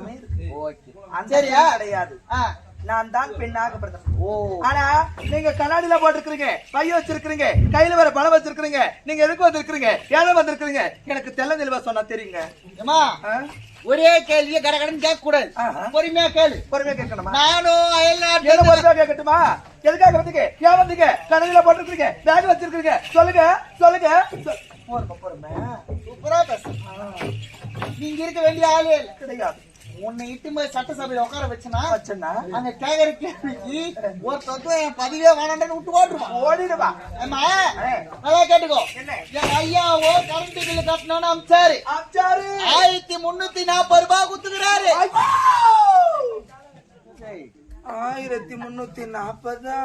எல்லாமே இருக்கு ஓகே. சரியா? கிடையாது. நான் தான் பெண்ணாக பிறந்தேன். ஓ. ஆனா நீங்க கண்ணாடியில போட்டுருக்கீங்க பைய வச்சிருக்கீங்க கையில வேற பணம் வச்சிருக்கீங்க நீங்க எதுக்கு வந்திருக்கீங்க ஏழை வந்திருக்கீங்க எனக்கு தெல்ல தெளிவா சொன்னா தெரியுங்க? ஒரே கேள்வியை கடகடன் கேட்க கூடாது. பொறுமையா கேளு. பொறுமையா கேட்கணுமா? நானும் அயல்நாட்டுல என்ன பொறுமையா கேட்கட்டுமா? எதுக்காக வந்தீங்க? ஏன் வந்தீங்க? கண்ணாடியில போட்டுருக்கீங்க பேக் வச்சிருக்கீங்க சொல்லுங்க. சொல்லுங்க. சொ- பொறுமை சூப்பரா பேசு. நீங்க இருக்க வேண்டிய ஆளே கிடையாது. உன்னை இட்டு போய் சட்டசபையில உட்கார வச்சனா? வச்சனா? அங்க கேக்குற கேள்விக்கு ஒரு தத்துவம் என் பதிவே வேணாண்டன்னு விட்டு ஓட்டுருவான் ஓடிடுவா. ஏமா நல்லா கேட்டுக்கோ? என் ஐயாவோ கரண்ட் பில்லு கட்டணும்னு அமிச்சாரு. அச்சாரு ஆயிரத்தி முன்னூத்தி நாற்பது ரூபாய் குத்துக்கிறாரு ஆயிரத்தி முன்னூத்தி நாற்பதா?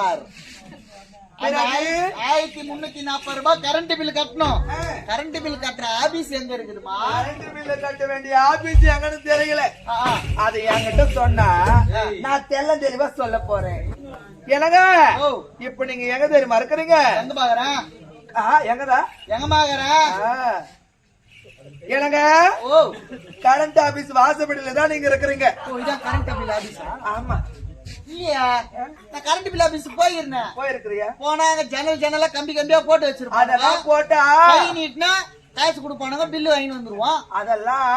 ஆயி- ஆயிரத்தி முன்னூத்தி நாற்பது ரூபாய் கரண்ட் பில் கட்டணும். கரண்ட் பில் கட்டுற ஆபீஸ் எங்க இருக்குதுமா? கரண்ட் பில்ல கட்ட வேண்டிய ஆபீஸ் எங்கன்னு தெரியல. அது என்கிட்ட சொன்னா நான் தெல்ல தெளிவா சொல்ல போறேன். என்னங்க? ஓ. இப்ப நீங்க எங்க தெரியுமா இருக்கிறீங்க? எங்க பாக்குறேன்? ஆ, எங்கடா? எங்க பாக்குறேன்? ஓ. கரண்ட் ஆபீஸ் வாசப்படியில தான் நீங்க இருக்கிறீங்க. கரண்ட் பில் ஆபீஸா ஆமா. இல்லையா. நான் கரண்ட் பில் ஆபீஸ் போயிருந்தேன். போயிருக்கிறியா? போனா அங்க ஜன்னல் ஜன்னலா கம்பி கம்பியா போட்டு வச்சிருப்பாங்க. அதெல்லாம் போட்டா கை நீட்டினா காசு கொடுப்பானுங்க பில்லு வாங்கிட்டு வந்துருவான். அதெல்லாம்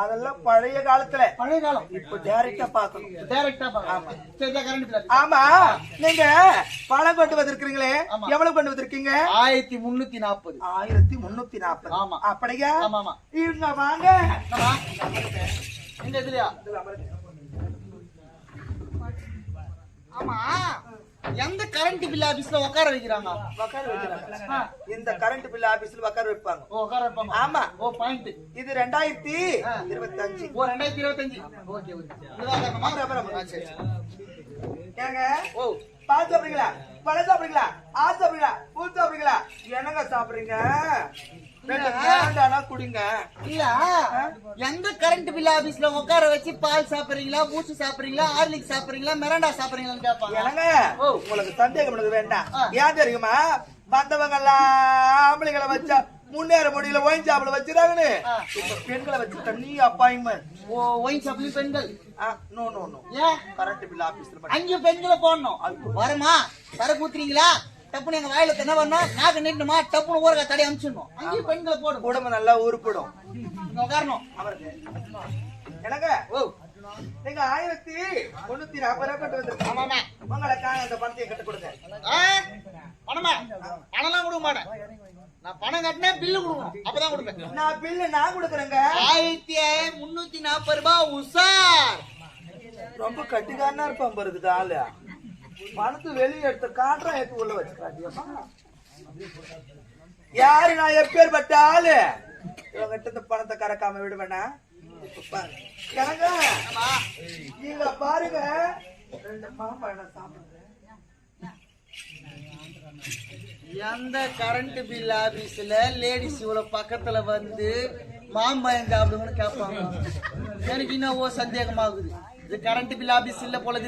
அதெல்லாம் பழைய காலத்துல. பழைய காலம். இப்ப டைரக்டா பாக்கணும் டைரக்டா பில் ஆமா. நீங்க பணம் கொண்டு வந்திருக்கீங்களே. எவ்வளவு கொண்டு வந்திருக்கீங்க? ஆயிரத்தி முன்னூத்தி நாற்பது ஆயிரத்தி முன்னூத்தி நாற்பது ஆமா. அப்படியா? ஆமா ஆமா. இங்க வாங்க? எங்க இதுலயா? ஆமா. எந்த கரண்ட் பில் ஆபீஸ்ல உட்கார வைக்கிறாங்க? உட்கார வைக்கிறாங்க. ஆ. இந்த கரண்ட் பில் ஆபீஸ்ல உட்கார வைப்பாங்க. உட்கார வைப்பாங்க. ஆமா. ஓ பாயிண்ட் இது ரெண்டாயிரத்தி ஆ. இருபத்தஞ்சு. ஓ ரெண்டாயிரத்தி இருபத்தஞ்சு. Okay okay. ஆ, ஏங்க ஓ. பால் சாப்பிடுறீங்களா? பழம் சாப்பிடுறீங்களா? ஆள் சாப்பிடுறீங்களா? பூ சாப்பிடுறீங்களா? என்னங்க சாப்பிடுறீங்க? குடிங்க. இல்ல. எந்த கரண்ட் பில் ஆபீஸ்ல உட்கார வச்சு பால் சாப்பிடுறீங்களா பூச்சு சாப்பிடுறீங்களா ஹார்லிக்ஸ் சாப்பிடுறீங்களா மிரண்டா சாப்பிடுறீங்களான்னு கேட்பாங்க என்னங்க? ஓ. உங்களுக்கு சந்தேகம் எனக்கு வேண்டாம். ஏன் தெரியுமா? மத்தவங்க எல்லாம் ஆம்பளைங்களை வச்சா முன்னேற முடியல ஒயின் சாப்பிட. இப்ப பெண்களை வச்சு தண்ணி அப்பாயின்மெண்ட் ஓ ஒயின் சாப்பிடுங்க பெண்கள். No no no current bill ஆபீஸ்ல அங்கேயும் பெண்களை போடணும். வருமா? சரக்கு ஊத்துறீங்களா டப்புனு எங்க வாயில என்ன பண்ணணும் நாக்கு நீட்டணுமா? டப்புனு ஊரக தடை அனுப்பிச்சிடணும். அங்கேயும் பெண்களை போடும் உடம்பு நல்லா உருப்பிடும் உட்காரணும் அவருக்கு. என்னங்க ஓ. நீங்க ஆயிரத்தி முன்னூத்தி நாற்பது ரூபாய் கொண்டு வந்திருக்கீங்க. ஆமாமா உங்களுக்காக அந்த பணத்தை கட்டு கொடுங்க. பணமா? பணம்லாம் கொடுக்க மாட்டேன். நான் பணம் கட்டினா பில்லு கொடுக்கணும். அப்பதான் கொடுப்பேன். நான் பில்லு நான் கொடுக்குறேங்க. ஆயிரத்தி முன்னூத்தி நாற்பது ரூபாய் உஷார். ரொம்ப கட்டிக்காரனா இருப்பான் பாருக்குது ஆளு. பணத்தை வெளியே எடுத்து காட்டுறா எடுத்து உள்ள வச்சு யாரு நான் எப்பேற்பட்ட ஆளு? இவங்கிட்ட இந்த பணத்தை கறக்காம விடுவேனா? இப்ப நீங்க பாருங்க. ரெண்டு மாம்பழம் சாப்பிடுங்க எந்த கரண்ட் பில் ஆபீஸ்ல லேடிஸ் இவ்வளவு பக்கத்துல வந்து மாம்பழம் சாப்பிடுங்கன்னு கேட்பாங்க. எனக்கு இன்னும் சந்தேகமாகுது. இது கரண்ட் பில் ஆபீஸ் இல்ல போல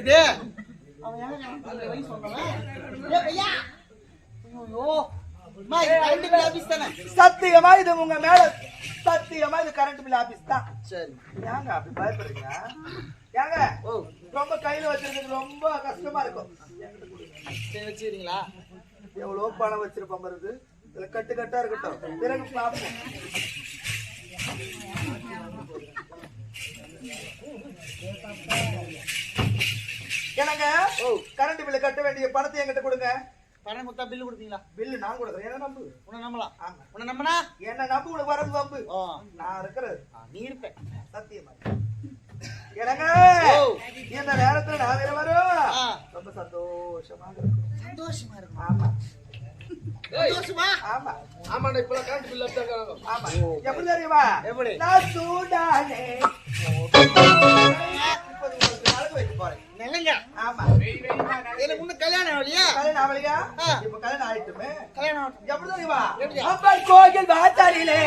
சத்தியமா இது உங்க மேல சத்தியமா இது கரண்ட் பில் ஆபீஸ் தான். சரி. ஏங்க அப்படி பயப்படுறீங்க? ஏங்க ரொம்ப கையில வச்சிருக்கிறது ரொம்ப கஷ்டமா இருக்கும். வச்சுக்கிறீங்களா? எவ்வளவு பணம் வச்சிருப்போம் பாருது இதுல கட்டு கட்டா இருக்கட்டும். பிறகு பார்ப்போம். என்னங்க? ஓ. கரண்ட் பில்லு கட்ட வேண்டிய பணத்தை என்கிட்ட கொடுங்க. பணம் கொடுத்தா பில்லு கொடுப்பீங்களா பில்லு நான் கொடுக்குறேன். என்ன நம்பு? உன்னை நம்பலாம். ஆமா. உன்னை நம்பினா? என்ன நம்பு? உனக்கு வரது வம்பு. நான் இருக்கிறது. நீ இருப்ப. சத்தியமா. என்னங்க? ஓ. இந்த நேரத்துல நான் வேற வரும் ஆ. ரொம்ப சந்தோஷமா இருக்கும். சந்தோஷமா இருக்கும். ஆமா. சந்தோஷமா? ஆமா. ஆமாடா இப்பெல்லாம் கரண்ட் பில் ஆமா. எப்படி தெரியுமா எப்படி? நான் சூடானே. நிலைங்க ஆமா. எனக்கு இன்னும் கல்யாணம் ஆகலையா? கல்யாணம் ஆவலையா. இப்ப கல்யாணம் ஆயிட்டுமே. கல்யாணம் ஆகட்டும். எப்படி தெரியுமா எப்படி? அம்மன் கோயில் வாசலிலே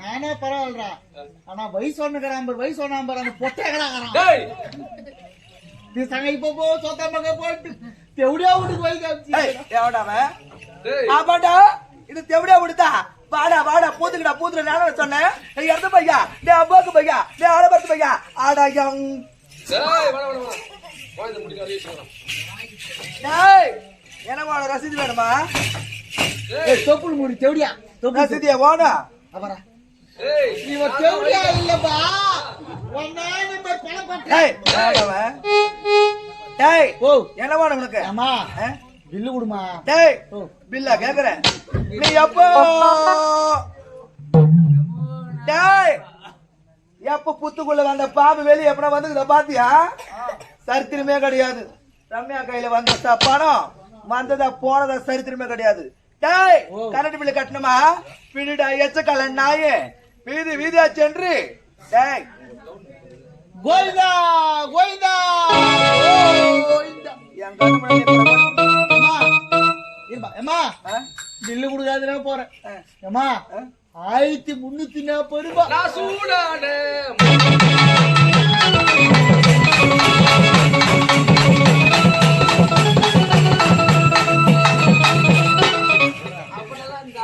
நானே பரவாயில்லடா ஆனா வயசு ஒண்ணுக்கிற ஐம்பது வயசு ஒண்ணு ஐம்பது அந்த பொட்டைகளாகிறான் நீ சங்க இப்ப போ சொத்தமாக போட்டு எவ்வளோ வீட்டுக்கு வயசு ஆச்சு எவடாவன் ஆமாடா. இது தெவிடா விடுதா? வாடா வாடா பூத்துக்கடா பூத்துல நானும் சொன்னேன். ஏய், இடது பையா டே அம்மாக்கு பையா டே ஆடபத்து பையா. ஆடா டேய் எனக்கு உனக்கு ரசீது வேணுமா? ஏய், தொப்புள் மூடி தெவடியா. தொப்புள் ரசீதியா வேணும் அவரா இவன் தெவடியா இல்லப்பா. ஒன்னாவது போய் பணம் போட்டு டேய் எவன்டா அவன்? டேய் ஓ. என்ன வேணும் உனக்கு? பில்லு கொடுமா. டேய் பில்லா கேக்குறேன். நீ எப்போ? டேய் எப்ப புத்துக்குள்ள வந்த பாம்பு வெளிய எப்படா வந்து பாத்தியா? சரித்திரமே கிடையாது. ரம்யா கையில வந்த பணம்? வந்ததா போனதா சரித்திரமே கிடையாது. டேய். கரண்ட் பில்லு கட்டணுமா? பின்னிடா எச்சக்கல நாயே. வீதி வீதியா சென்று. டேய். கோவிந்தா கோவிந்தா. என் கண்ணு ஆ? பில்லு கொடுக்காதுன்னா போறேன். ஆ? ஆயிரத்தி முன்னூத்தி நாற்பது ரூபாய்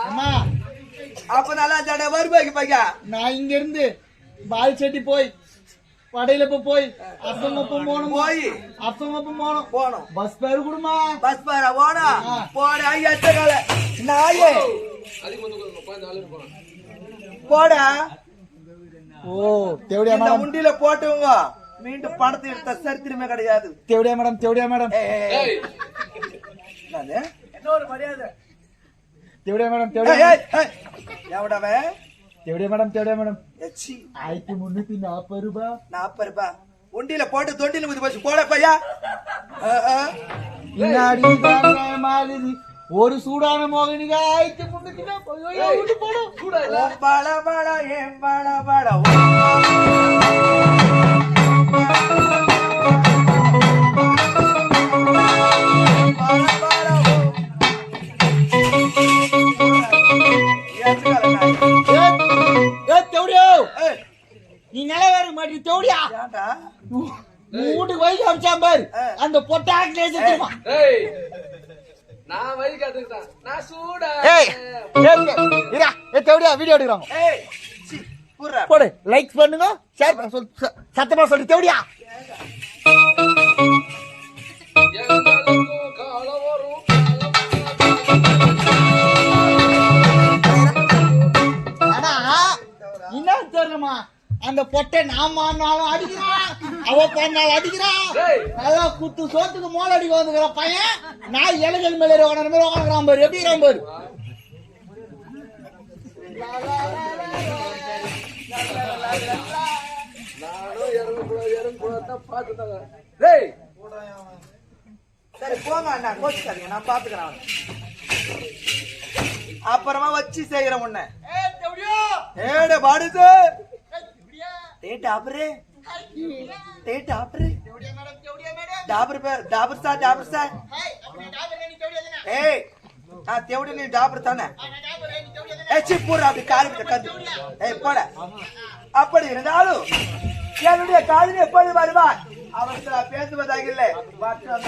அம்மா அப்ப நல்லா வருவாய்க்கு பையா நான் இங்க இருந்து பால் செட்டி போய் படையில இப்ப போய் அப்பங்கப்பம் போகணும் போய் அப்பங்கப்பம் போகணும் போனோம் பஸ் பேரு கொடுமா பஸ் பாரா ஓனா ஆ. போடா எச்சக்கல நாயே போடா ஓ தேவடியா மேடம் உண்டியில போட்டவங்க மீண்டும் பணத்தை எடுத்த சரித்திரமே கிடையாது தேவடியா மேடம் தேவடியா மேடம்? என்ன ஒரு மரியாதை தேவடியா மேடம் தேவடியா ஏய், ஏய். எவடவன்? தேவடியா மேடம் தேவடியா மேடம். ஆயிரத்தி முன்னூத்தி நாற்பது ரூபாய் நாற்பது ரூபாய் உண்டியில போட்டு தொண்டில குதி போச்சு. போட பையா? மாதிரி ஒரு சூடான மோகனிகா ஆயிரத்தி முன்னூத்தி நாற்பது போடும் பால, பால, ஏன் பால, பால, அந்த பொட்டை ஆக்கிலே செத்துமா ஏய் நான் வழி காத்துக்கிட்டேன். நான் சூடா ஏய் இரா ஏ தேவடியா வீடியோ ஏய், புர்ரா. போடு லைக் பண்ணுங்க ஷேர் பண்ண. சொல்லு ச- சத்தமா சொல்லு தேவடியா. ஆனா என்ன தெரியலமா அந்த பொட்டை நாம ஆனாலும் அடிக்கிறான் அவ பண்ணாலும் அடிக்கிறான் டேய். நல்லா குத்து சோத்துக்கு மோல அடிக்க வந்துக்கிற பையன். நான் இலைகள் மேல உட்காந்து மாதிரி உட்காந்துக்கிறான் பாரு. எப்படி இருக்கிறான் பாரு? சரி போங்க அண்ணா கோச்சுக்காதீங்க. நான் பாத்துக்கிறேன். அப்புறமா வச்சு செய்யறேன் உன்னை. ஏட பாடுது டே டாபரு டே டாபரு. டாபர் பேர் டாபர் சார் டாபர் சார் ஏய் நான் தேவடி நீ டாபர் தானே. ஏய் சி பூரா அப்படி காலி கிட்ட கந்து ஏய் போட. அப்படி இருந்தாலும் என்னுடைய காலில் எப்பொழுது வருவார் அவருக்கு பேசுவதாக இல்லை. மற்ற